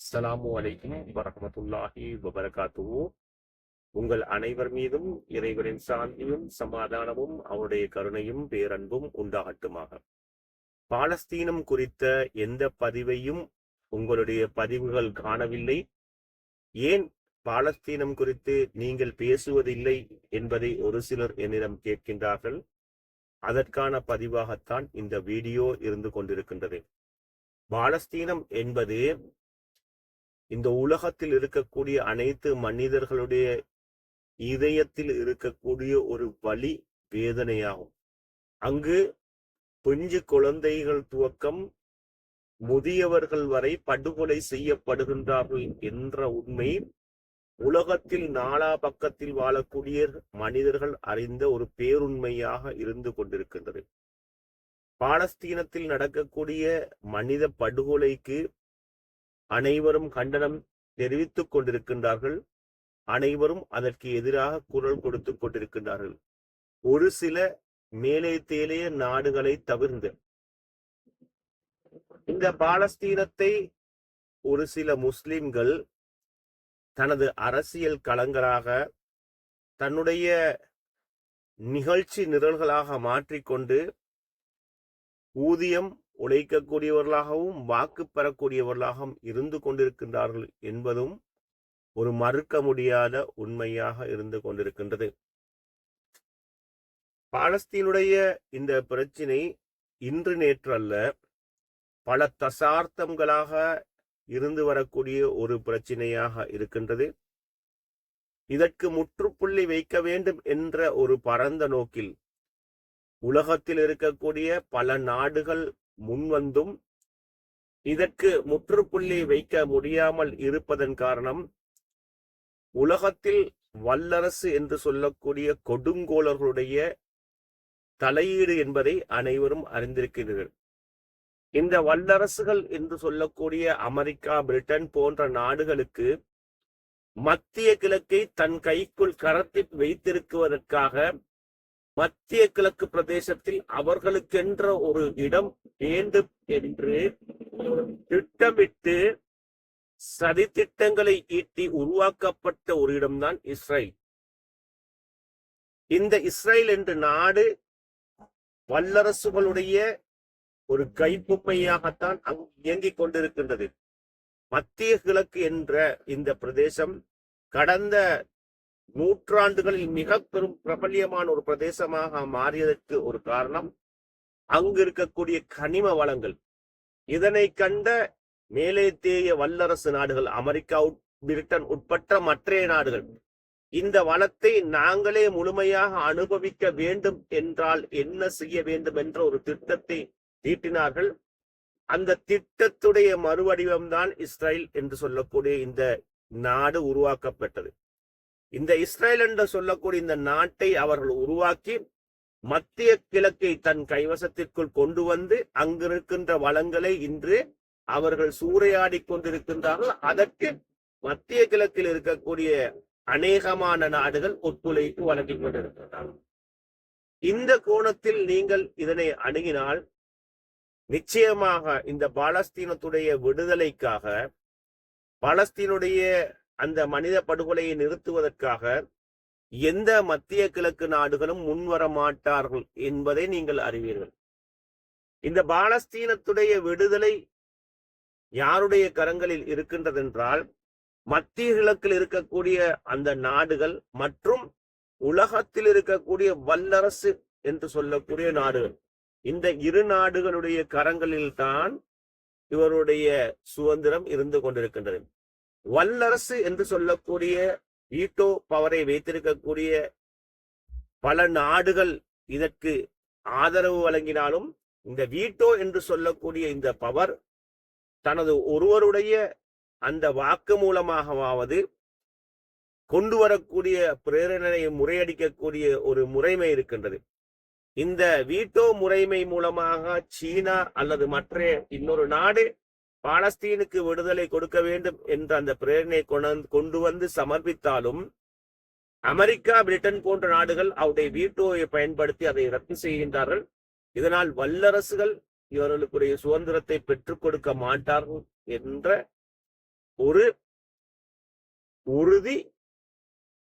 அஸ்ஸலாமு அலைக்கும் வரமத்துல்லாஹி வபரகாத்துஹு. உங்கள் அனைவர் மீதும் இறைவனின் சாந்தியும் சமாதானமும் அவருடைய கருணையும் பேரன்பும் உண்டாகட்டுமாக. பாலஸ்தீனம் குறித்த எந்த பதிவையும் உங்களுடைய பதிவுகள் காணவில்லை. ஏன் பாலஸ்தீனம் குறித்து நீங்கள் பேசுவதில்லை என்பதை ஒரு சிலர் என்னிடம் கேட்கின்றார்கள். அதற்கான பதிவாகத்தான் இந்த வீடியோ இருந்து கொண்டிருக்கின்றது. பாலஸ்தீனம் என்பது இந்த உலகத்தில் இருக்கக்கூடிய அனைத்து மனிதர்களுடைய இதயத்தில் இருக்கக்கூடிய ஒரு வலி வேதனையாகும். அங்கு பிஞ்சு குழந்தைகள் துவக்கம் முதியவர்கள் வரை படுகொலை செய்யப்படுகின்றார்கள் என்ற உண்மை உலகத்தில் நாலா பக்கத்தில் வாழக்கூடிய மனிதர்கள் அறிந்த ஒரு பேருண்மையாக இருந்து கொண்டிருக்கின்றது. பாலஸ்தீனத்தில் நடக்கக்கூடிய மனித படுகொலைக்கு அனைவரும் கண்டனம் தெரிவித்துக் கொண்டிருக்கின்றார்கள். அனைவரும் அதற்கு எதிராக குரல் கொடுத்துக் கொண்டிருக்கின்றார்கள். ஒரு சில மேலே தேலைய நாடுகளை தவிர்ந்து. இந்த பாலஸ்தீனத்தை ஒரு சில முஸ்லிம்கள் தனது அரசியல் களங்களாக தன்னுடைய நிகழ்ச்சி நிரல்களாக மாற்றிக்கொண்டு ஊதியம் உழைக்கக்கூடியவர்களாகவும் வாக்கு பெறக்கூடியவர்களாகவும் இருந்து கொண்டிருக்கின்றார்கள் என்பதும் ஒரு மறுக்க முடியாத உண்மையாக இருந்து கொண்டிருக்கின்றது. பாலஸ்தீனுடைய இந்த பிரச்சினை இன்று நேற்று அல்ல பல தசார்த்தங்களாக இருந்து வரக்கூடிய ஒரு பிரச்சினையாக இருக்கின்றது. இதற்கு முற்றுப்புள்ளி வைக்க வேண்டும் என்ற ஒரு பரந்த நோக்கில் உலகத்தில் இருக்கக்கூடிய பல நாடுகள் முன்வந்தும் இதற்கு முற்றுப்புள்ளி வைக்க முடியாமல் இருப்பதன் காரணம் உலகத்தில் வல்லரசு என்று சொல்லக்கூடிய கொடுங்கோளர்களுடைய தலையீடு என்பதை அனைவரும் அறிந்திருக்கிறீர்கள். இந்த வல்லரசுகள் என்று சொல்லக்கூடிய அமெரிக்கா பிரிட்டன் போன்ற நாடுகளுக்கு மத்திய கிழக்கை தன் கைக்குள் கரத்தில் வைத்திருக்குவதற்காக மத்திய கிழக்கு பிரதேசத்தில் அவர்களுக்கென்ற ஒரு இடம் வேண்டும் என்று திட்டமிட்டு சதி திட்டங்களை ஈட்டி உருவாக்கப்பட்ட ஒரு இடம்தான் இஸ்ரேல். இந்த இஸ்ரேல் என்ற நாடு வல்லரசுகளுடைய ஒரு கைப்புமையாகத்தான் அங்கு இயங்கிக் கொண்டிருக்கின்றது. மத்திய கிழக்கு என்ற இந்த பிரதேசம் கடந்த நூற்றாண்டுகளில் மிக பெரும் பிரபல்யமான ஒரு பிரதேசமாக மாறியதற்கு ஒரு காரணம் அங்கு இருக்கக்கூடிய கனிம வளங்கள். இதனை கண்ட மேலே தேய வல்லரசு நாடுகள் அமெரிக்கா பிரிட்டன் உட்பட்ட மற்றைய நாடுகள் இந்த வளத்தை நாங்களே முழுமையாக அனுபவிக்க வேண்டும் என்றால் என்ன செய்ய வேண்டும் என்ற ஒரு திட்டத்தை தீட்டினார்கள். அந்த திட்டத்துடைய மறுவடிவம்தான் இஸ்ரேல் என்று சொல்லக்கூடிய இந்த நாடு உருவாக்கப்பட்டது. இந்த இஸ்ரேல் என்று சொல்லக்கூடிய இந்த நாட்டை அவர்கள் உருவாக்கி மத்திய கிழக்கை தன் கைவசத்திற்குள் கொண்டு வந்து அங்கிருக்கின்ற வளங்களை இன்று அவர்கள் சூறையாடி கொண்டிருக்கின்றார்கள். அதற்கு மத்திய கிழக்கில் இருக்கக்கூடிய அநேகமான நாடுகள் ஒத்துழைப்பு வழங்கிக் கொண்டிருக்கின்றார்கள் இந்த கோணத்தில் நீங்கள் இதனை அணுகினால் நிச்சயமாக இந்த பாலஸ்தீனத்துடைய விடுதலைக்காக பாலஸ்தீனுடைய அந்த மனித படுகொலையை நிறுத்துவதற்காக எந்த மத்திய கிழக்கு நாடுகளும் முன்வர மாட்டார்கள் என்பதை நீங்கள் அறிவீர்கள். இந்த பாலஸ்தீனத்துடைய விடுதலை யாருடைய கரங்களில் இருக்கின்றதென்றால் மத்திய கிழக்கில் இருக்கக்கூடிய அந்த நாடுகள் மற்றும் உலகத்தில் இருக்கக்கூடிய வல்லரசு என்று சொல்லக்கூடிய நாடுகள். இந்த இரு நாடுகளுடைய கரங்களில்தான் இவருடைய சுதந்திரம் இருந்து கொண்டிருக்கின்றது. வல்லரசு என்று சொல்லக்கூடிய வீட்டோ பவரை வைத்திருக்கக்கூடிய பல நாடுகள் இதற்கு ஆதரவு வழங்கினாலும் இந்த வீட்டோ என்று சொல்லக்கூடிய இந்த பவர் தனது ஒருவருடைய அந்த வாக்கு மூலமாகவாவது கொண்டு வரக்கூடிய பிரேரணையை முறையடிக்கக்கூடிய ஒரு முறைமை இருக்கின்றது. இந்த வீட்டோ முறைமை மூலமாக சீனா அல்லது மற்ற இன்னொரு நாடு பாலஸ்தீனுக்கு விடுதலை கொடுக்க வேண்டும் என்ற அந்த பிரேரணை கொண்டு வந்து சமர்ப்பித்தாலும் அமெரிக்கா பிரிட்டன் போன்ற நாடுகள் அவருடைய வீட்டோவை பயன்படுத்தி அதை ரத்து செய்கின்றார்கள். இதனால் வல்லரசுகள் இவர்களுக்குரிய சுதந்திரத்தை பெற்றுக் கொடுக்க மாட்டார்கள் என்ற ஒரு உறுதி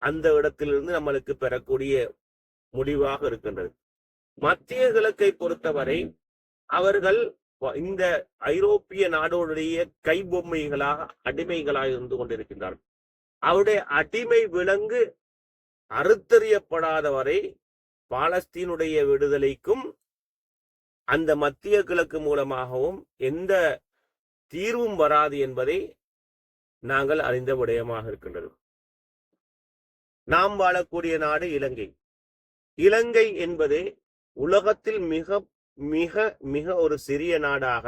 அந்த இடத்திலிருந்து நம்மளுக்கு பெறக்கூடிய முடிவாக இருக்கின்றது. மத்திய கிழக்கை பொறுத்தவரை அவர்கள் இந்த ஐரோப்பிய நாடோடைய கைபொம்மைகளாக அடிமைகளாக இருந்து கொண்டிருக்கின்றார்கள். அவருடைய அடிமை விலங்கு அறுத்தறியப்படாத வரை பாலஸ்தீனுடைய விடுதலைக்கும் அந்த மத்திய கிழக்கு மூலமாகவும் எந்த தீர்வும் வராது என்பதை நாங்கள் அறிந்த விடயமாக இருக்கின்றது. நாம் வாழக்கூடிய நாடு இலங்கை. இலங்கை என்பது உலகத்தில் மிக மிக மிக ஒரு சிறிய நாடாக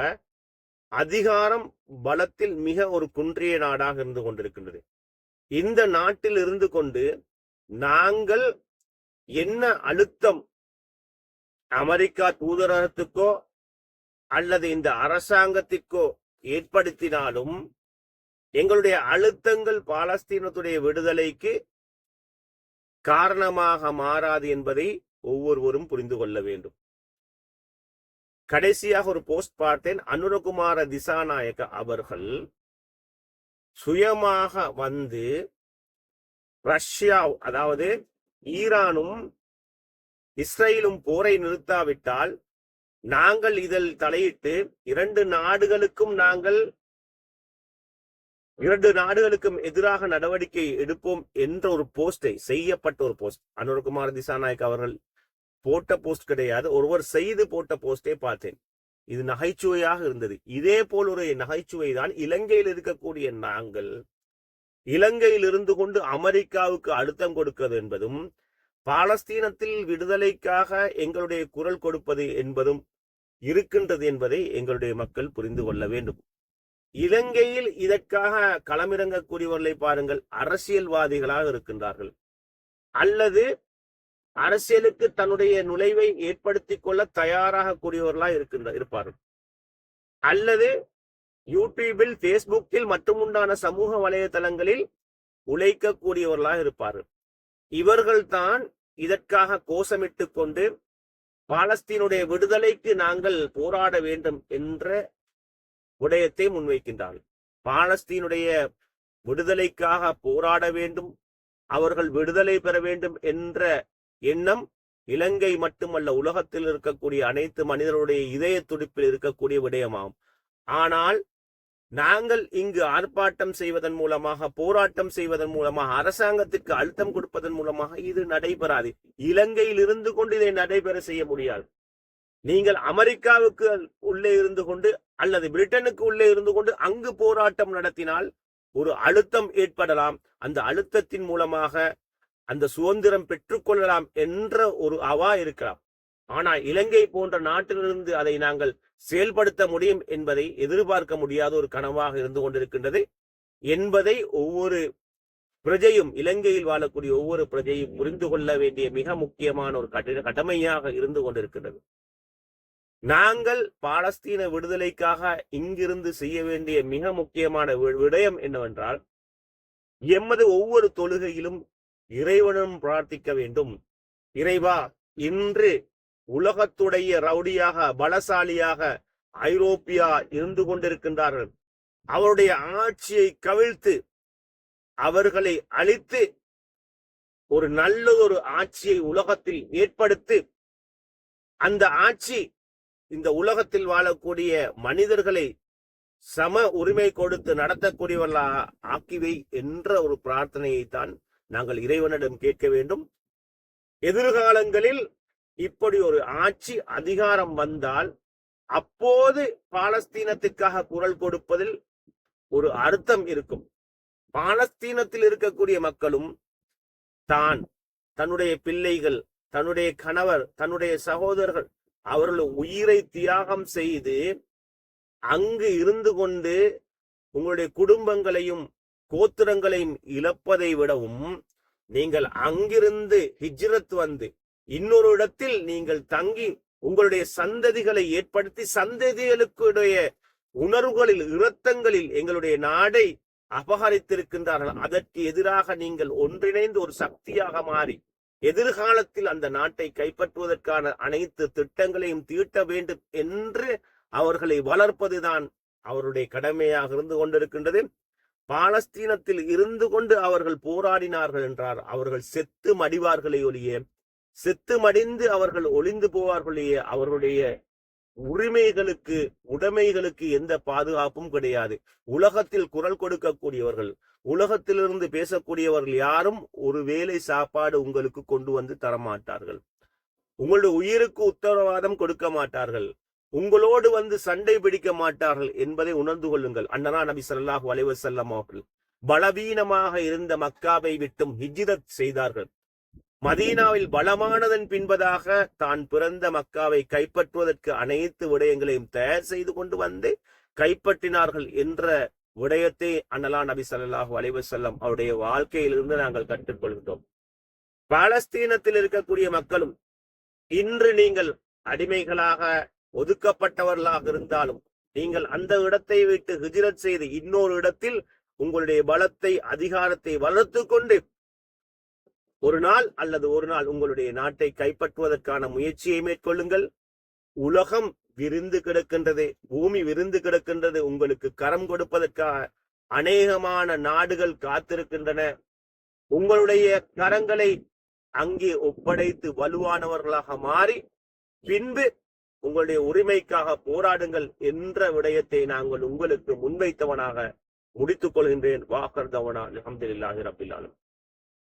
அதிகாரம் பலத்தில் மிக ஒரு குன்றிய நாடாக இருந்து கொண்டிருக்கின்றது. இந்த நாட்டில் இருந்து கொண்டு நாங்கள் என்ன அழுத்தம் அமெரிக்கா தூதரகத்துக்கோ அல்லது இந்த அரசாங்கத்திற்கோ ஏற்படுத்தினாலும் எங்களுடைய அழுத்தங்கள் பாலஸ்தீனத்துடைய விடுதலைக்கு காரணமாக மாறாது என்பதை ஒவ்வொருவரும் புரிந்து கொள்ள வேண்டும். கடைசியாக ஒரு போஸ்ட் பார்த்தேன். அனுரகுமார திசாநாயக்க அவர்கள் சுயமாக வந்து ரஷ்யா அதாவது ஈரானும் இஸ்ரேலும் போரை நிறுத்தாவிட்டால் நாங்கள் இதில் தலையிட்டு இரண்டு நாடுகளுக்கும் நாங்கள் இரண்டு நாடுகளுக்கும் எதிராக நடவடிக்கை எடுப்போம் என்ற ஒரு போஸ்டை செய்யப்பட்ட ஒரு போஸ்ட் அனுரகுமார் திசாநாயக் அவர்கள் போட்ட போஸ்ட் கிடையாது. ஒருவர் செய்து போட்ட போஸ்டே பார்த்தேன். இது நகைச்சுவையாக இருந்தது. இதே போல் ஒரு நகைச்சுவை தான் இலங்கையில் இருக்கக்கூடிய நாங்கள் இலங்கையில் இருந்து கொண்டு அமெரிக்காவுக்கு அழுத்தம் கொடுக்கிறது என்பதும் பாலஸ்தீனத்தில் விடுதலைக்காக எங்களுடைய குரல் கொடுப்பது என்பதும் இருக்கின்றது என்பதை எங்களுடைய மக்கள் புரிந்து கொள்ள வேண்டும். இலங்கையில் இதற்காக களமிறங்கக்கூடியவர்களை பாருங்கள். அரசியல்வாதிகளாக இருக்கின்றார்கள். அல்லது அரசியலுக்கு தன்னுடைய நுழைவை ஏற்படுத்திக் கொள்ள தயாராக கூடியவர்களா இருக்கின்ற இருப்பார்கள். அல்லது யூடியூபில் பேஸ்புக்கில் மற்றும் உண்டான சமூக வலைதளங்களில் உழைக்கக்கூடியவர்களாக இருப்பார்கள். இவர்கள்தான் இதற்காக கோஷமிட்டு கொண்டு பாலஸ்தீனுடைய விடுதலைக்கு நாங்கள் போராட வேண்டும் என்ற விடயத்தை முன்வைக்கின்றார்கள். பாலஸ்தீனுடைய விடுதலைக்காக போராட வேண்டும் அவர்கள் விடுதலை பெற வேண்டும் என்ற எண்ணம் இலங்கை மட்டுமல்ல உலகத்தில் இருக்கக்கூடிய அனைத்து மனிதருடைய இதய துடிப்பில் இருக்கக்கூடிய விடயமாகும் ஆனால் நாங்கள் இங்கு ஆர்ப்பாட்டம் செய்வதன் மூலமாக போராட்டம் செய்வதன் மூலமாக அரசாங்கத்துக்கு அழுத்தம் கொடுப்பதன் மூலமாக இது நடைபெறாது. இலங்கையில் இருந்து கொண்டு இதை நடைபெற செய்ய முடியாது. நீங்கள் அமெரிக்காவுக்கு உள்ளே இருந்து கொண்டு அல்லது பிரிட்டனுக்கு உள்ளே இருந்து கொண்டு அங்கு போராட்டம் நடத்தினால் ஒரு அழுத்தம் ஏற்படலாம். அந்த அழுத்தத்தின் மூலமாக அந்த சுதந்திரம் பெற்றுக்கொள்ளலாம் என்ற ஒரு அவா இருக்கலாம். ஆனால் இலங்கை போன்ற நாட்டிலிருந்து அதை நாங்கள் செயல்படுத்த முடியும் என்பதை எதிர்பார்க்க முடியாத ஒரு கனவாக இருந்து கொண்டிருக்கின்றது. என்பதை ஒவ்வொரு பிரஜையும் இலங்கையில் வாழக்கூடிய ஒவ்வொரு பிரஜையும் புரிந்து கொள்ள வேண்டிய மிக முக்கியமான ஒரு கட்டிட கடமையாக இருந்து கொண்டிருக்கின்றது. நாங்கள் பாலஸ்தீன விடுதலைக்காக இங்கிருந்து செய்ய வேண்டிய மிக முக்கியமான விடயம் என்னவென்றால் எமது ஒவ்வொரு தொழுகையிலும் இறைவனும் பிரார்த்திக்க வேண்டும். இறைவா இன்று உலகத்துடைய ரவுடியாக பலசாலியாக ஐரோப்பியா இருந்து கொண்டிருக்கின்றார்கள். அவருடைய ஆட்சியை கவிழ்த்து அவர்களை அழித்து ஒரு நல்ல ஒரு ஆட்சியை உலகத்தில் ஏற்படுத்தி அந்த ஆட்சி இந்த உலகத்தில் வாழக்கூடிய மனிதர்களை சம உரிமை கொடுத்து நடத்தக்கூடியவர்களா ஆக்கிவை என்ற ஒரு பிரார்த்தனையை தான் நாங்கள் இறைவனிடம் கேட்க வேண்டும். எதிர்காலங்களில் இப்படி ஒரு ஆட்சி அதிகாரம் வந்தால் அப்போது பாலஸ்தீனத்துக்காக குரல் கொடுப்பதில் ஒரு அர்த்தம் இருக்கும். பாலஸ்தீனத்தில் இருக்கக்கூடிய மக்களும் தான் தன்னுடைய பிள்ளைகள் தன்னுடைய கணவர் தன்னுடைய சகோதரர்கள் அவர்கள் உயிரை தியாகம் செய்து அங்கு இருந்து கொண்டு உங்களுடைய குடும்பங்களையும் கோத்திரங்களையும் இழப்பதை விடவும் நீங்கள் அங்கிருந்து ஹிஜ்ரத் வந்து இன்னொரு இடத்தில் நீங்கள் தங்கி உங்களுடைய சந்ததிகளை ஏற்படுத்தி சந்ததிகளுக்குடைய உணர்வுகளில் இரத்தங்களில் எங்களுடைய நாடை அபகரித்திருக்கின்றார்கள். அதற்கு எதிராக நீங்கள் ஒன்றிணைந்து ஒரு சக்தியாக மாறி எதிர்காலத்தில் அந்த நாட்டை கைப்பற்றுவதற்கான அனைத்து திட்டங்களையும் தீட்ட வேண்டும் என்று அவர்களை வளர்ப்பதுதான் அவருடைய கடமையாக இருந்து கொண்டிருக்கின்றது. பாலஸ்தீனத்தில் இருந்து கொண்டு அவர்கள் போராடினார்கள் என்றார். அவர்கள் செத்து மடிவார்களே ஒழிய செத்து மடிந்து அவர்கள் ஒளிந்து போவார்களே அவர்களுடைய உரிமைகளுக்கு உடைமைகளுக்கு எந்த பாதுகாப்பும் கிடையாது. உலகத்தில் குரல் கொடுக்கக்கூடியவர்கள் உலகத்திலிருந்து பேசக்கூடியவர்கள் யாரும் ஒரு வேலை சாப்பாடு உங்களுக்கு கொண்டு வந்து தரமாட்டார்கள். உங்களுடைய உயிருக்கு உத்தரவாதம் கொடுக்க மாட்டார்கள். உங்களோடு வந்து சண்டை பிடிக்க மாட்டார்கள் என்பதை உணர்ந்து கொள்ளுங்கள். அண்ணனா நபி ஸல்லல்லாஹு அலைவசல்லம் அவர்கள் பலவீனமாக இருந்த மக்காவை விட்டும் ஹிஜிரத் செய்தார்கள். மதீனாவில் பலமானதன் பின்பதாக தான் பிறந்த மக்காவை கைப்பற்றுவதற்கு அனைத்து விடயங்களையும் தயார் செய்து கொண்டு வந்து கைப்பற்றினார்கள் என்ற விடயத்தை அண்ணலா நபி ஸல்லல்லாஹு அலைவசல்லம் அவருடைய வாழ்க்கையிலிருந்து நாங்கள் கற்றுக்கொள்கிறோம். பாலஸ்தீனத்தில் இருக்கக்கூடிய மக்களும் இன்று நீங்கள் அடிமைகளாக ஒதுக்கப்பட்டவர்களாக இருந்தாலும் நீங்கள் அந்த இடத்தை விட்டு ஹிஜிரத் செய்து இன்னொரு இடத்தில் உங்களுடைய பலத்தை அதிகாரத்தை வளர்த்து கொண்டு ஒரு நாள் அல்லது ஒரு நாள் உங்களுடைய நாட்டை கைப்பற்றுவதற்கான முயற்சியை மேற்கொள்ளுங்கள். உலகம் விருந்து கிடக்கின்றது பூமி விருந்து கிடக்கின்றது உங்களுக்கு கரம் கொடுப்பதற்காக அநேகமான நாடுகள் காத்திருக்கின்றன. உங்களுடைய கரங்களை அங்கே ஒப்படைத்து வலுவானவர்களாக மாறி பின்பு உங்களுடைய உரிமைக்காக போராடுங்கள் என்ற விடயத்தை நாங்கள் உங்களுக்கு முன்வைத்தவனாக முடித்துக் கொள்கின்றேன். வாக்கர்தவனா அஹமது இல்லாஹி ரபில்லாலும்